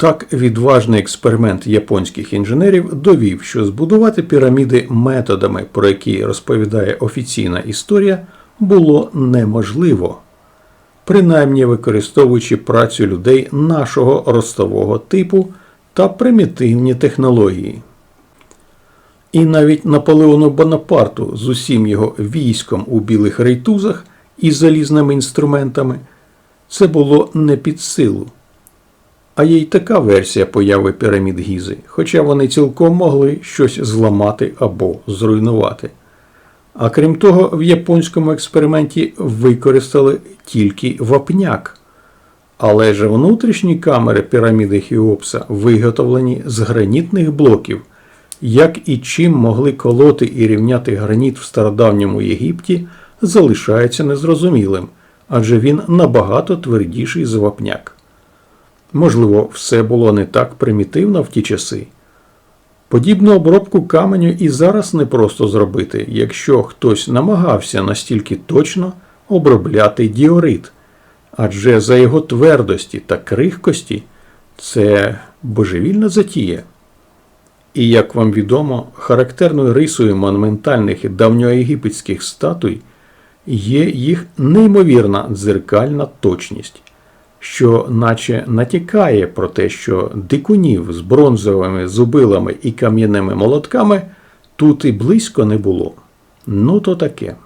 Так, відважний експеримент японських інженерів довів, що збудувати піраміди методами, про які розповідає офіційна історія, було неможливо, принаймні використовуючи працю людей нашого ростового типу та примітивні технології. І навіть Наполеону Бонапарту з усім його військом у білих рейтузах і залізними інструментами це було не під силу. А є й така версія появи пірамід Гізи, хоча вони цілком могли щось зламати або зруйнувати. А крім того, в японському експерименті використали тільки вапняк. Але ж внутрішні камери піраміди Хіопса виготовлені з гранітних блоків, як і чим могли колоти і рівняти граніт в стародавньому Єгипті, залишається незрозумілим, адже він набагато твердіший за вапняк. Можливо, все було не так примітивно в ті часи. Подібну обробку каменю і зараз не просто зробити, якщо хтось намагався настільки точно обробляти діорит, адже за його твердості та крихкості це божевільна затія. І, як вам відомо, характерною рисою монументальних давньоєгипетських статуй є їх неймовірна дзеркальна точність що наче натякає про те, що дикунів з бронзовими зубилами і кам'яними молотками тут і близько не було. Ну то таке.